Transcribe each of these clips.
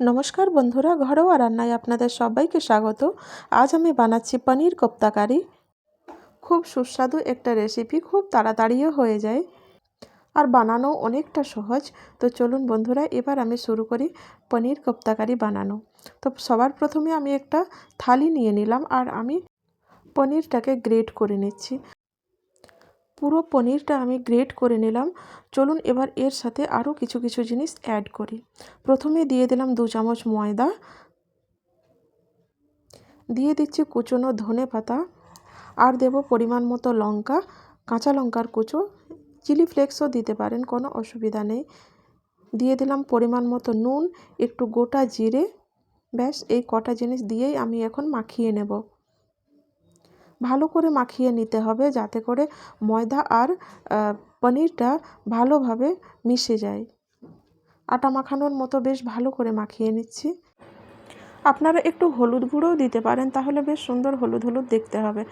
নমস্কার বন্ধুরা, ঘরোয়া রান্নায় আপনাদের সবাইকে স্বাগত। আজ আমি বানাচ্ছি পনির কোপ্তা কারি। খুব সুস্বাদু একটা রেসিপি খুব তাড়াতাড়িও হয়ে যায়। আর বানানো অনেকটা সহজ। তো চলুন বন্ধুরা, এবার আমি শুরু করি পনির কোপ্তা কারি বানানো। তো সবার প্রথমে আমি একটা থালি নিয়ে নিলাম আর আমি পনিরটাকে গ্রেট করে নিচ্ছি। পুরো পনিরটা আমি গ্রেট করে নিলাম। চলুন এবার এর সাথে আরও কিছু কিছু জিনিস অ্যাড করি। প্রথমে দিয়ে দিলাম দু চামচ ময়দা। দিয়ে দিচ্ছি কুচনো ধনে পাতা আর দেব পরিমাণ মতো লঙ্কা, কাঁচা লঙ্কার কুচো। চিলি ফ্লেক্সও দিতে পারেন, কোনো অসুবিধা নেই। দিয়ে দিলাম পরিমাণ মতো নুন, একটু গোটা জিরে। ব্যাস, এই কটা জিনিস দিয়েই আমি এখন মাখিয়ে নেব। ভালো করে মাখিয়ে নিতে হবে যাতে করে ময়দা আর পনিরটা ভালোভাবে মিশে যায়। আটা মাখানোর মতো বেশ ভালো করে মাখিয়ে নিচ্ছি। আপনারা একটু হলুদ গুঁড়োও দিতে পারেন, তাহলে বেশ সুন্দর হলুদ হলুদ দেখতে হবে।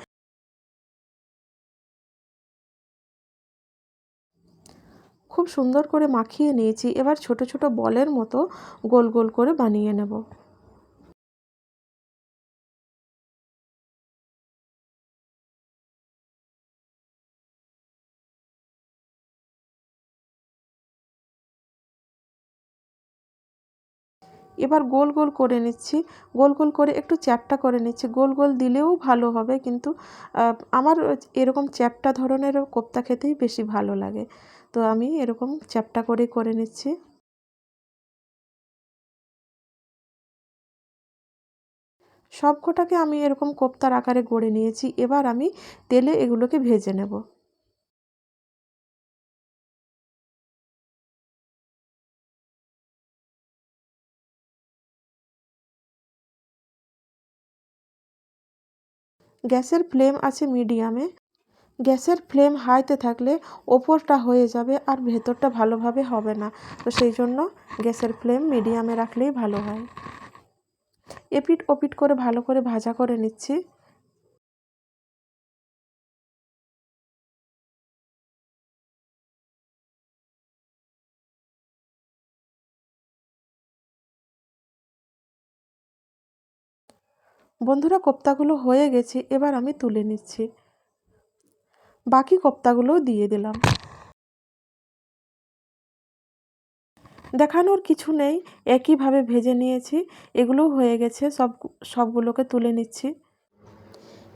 খুব সুন্দর করে মাখিয়ে নিয়েছি। এবার ছোট ছোট বলের মতো গোল গোল করে বানিয়ে নেব। এবার গোল গোল করে নিচ্ছি। গোল গোল করে একটু চ্যাপটা করে নিচ্ছি। গোল গোল দিলেও ভালো হবে কিন্তু আমার এরকম চ্যাপটা ধরনের কোপ্তা খেতেই বেশি ভালো লাগে। তো আমি এরকম চ্যাপটা করে করে নিচ্ছি। সবকটাকে আমি এরকম কোপ্তার আকারে গড়ে নিয়েছি। এবার আমি তেলে এগুলোকে ভেজে নেব। গ্যাসের ফ্লেম আছে মিডিয়ামে। গ্যাসের ফ্লেম হাইতে থাকলে ওপরটা হয়ে যাবে আর ভেতরটা ভালোভাবে হবে না। তো সেই জন্য গ্যাসের ফ্লেম মিডিয়ামে রাখলেই ভালো হয়। এপিট ওপিট করে ভালো করে ভাজা করে নিচ্ছি। বন্ধুরা, কোপ্তাগুলো হয়ে গেছে, এবার আমি তুলে নিচ্ছি। বাকি কোপ্তাগুলোও দিয়ে দিলাম। দেখানোর কিছু নেই, একইভাবে ভেজে নিয়েছি, এগুলোও হয়ে গেছে, সব, সবগুলোকে তুলে নিচ্ছি।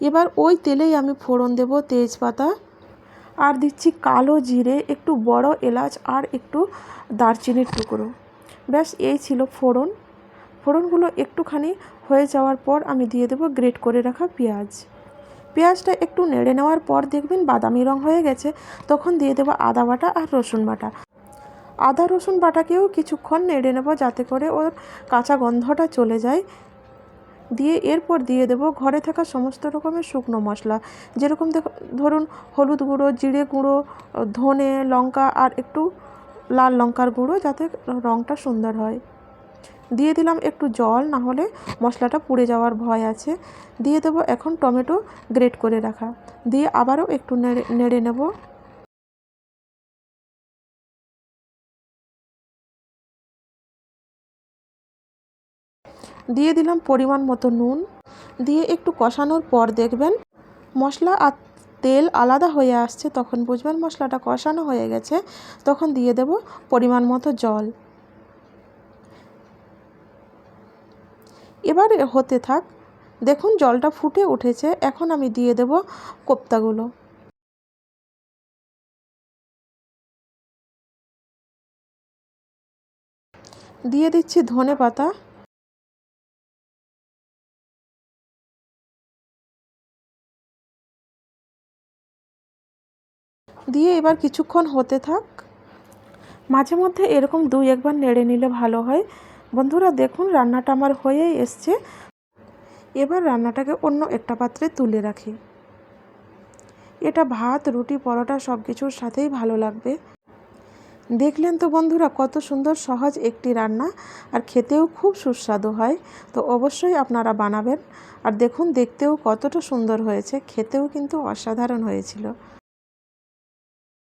এবার ওই তেলেই আমি ফোড়ন দেব তেজপাতা, আর দিচ্ছি কালো জিরে, একটু বড় এলাচ, আর একটু দারচিনির টুকরো। ব্যাস, এই ছিল ফোড়ন। ফোড়নগুলো একটুখানি হয়ে যাওয়ার পর আমি দিয়ে দেবো গ্রেট করে রাখা পেঁয়াজ। পেঁয়াজটা একটু নেড়ে নেওয়ার পর দেখবেন বাদামি রং হয়ে গেছে, তখন দিয়ে দেবো আদা বাটা আর রসুন বাটা। আদা রসুন বাটাকেও কিছুক্ষণ নেড়ে নেব যাতে করে ওর কাঁচা গন্ধটা চলে যায়। দিয়ে এরপর দিয়ে দেব ঘরে থাকা সমস্ত রকমের শুকনো মশলা, যেরকম ধরুন হলুদ গুঁড়ো, জিরে গুঁড়ো, ধনে, লঙ্কা আর একটু লাল লঙ্কার গুঁড়ো যাতে রঙটা সুন্দর হয়। দিয়ে দিলাম একটু জল, না হলে মশলাটা পুড়ে যাওয়ার ভয় আছে। দিয়ে দেবো এখন টমেটো গ্রেট করে রাখা। দিয়ে আবারও একটু নেড়ে নেড়ে নেব। দিয়ে দিলাম পরিমাণ মতো নুন। দিয়ে একটু কষানোর পর দেখবেন মশলা আর তেল আলাদা হয়ে আসছে, তখন বুঝবেন মশলাটা কষানো হয়ে গেছে। তখন দিয়ে দেব পরিমাণ মতো জল। এবার হতে থাক। দেখুন, জলটা ফুটে উঠেছে। এখন আমি দিয়ে দেব কোপ্তাগুলো। দিয়ে দিচ্ছি ধনে পাতা। দিয়ে এবার কিছুক্ষণ হতে থাক। মাঝে মধ্যে এরকম দুই একবার নেড়ে নিলে ভালো হয়। বন্ধুরা দেখুন, রান্নাটা আমার হয়েই এসছে। এবার রান্নাটাকে অন্য একটা পাত্রে তুলে রাখি। এটা ভাত, রুটি, পরোটা সব কিছুর সাথেই ভালো লাগবে। দেখলেন তো বন্ধুরা, কত সুন্দর, সহজ একটি রান্না। আর খেতেও খুব সুস্বাদু হয়। তো অবশ্যই আপনারা বানাবেন। আর দেখুন, দেখতেও কতটা সুন্দর হয়েছে। খেতেও কিন্তু অসাধারণ হয়েছিল।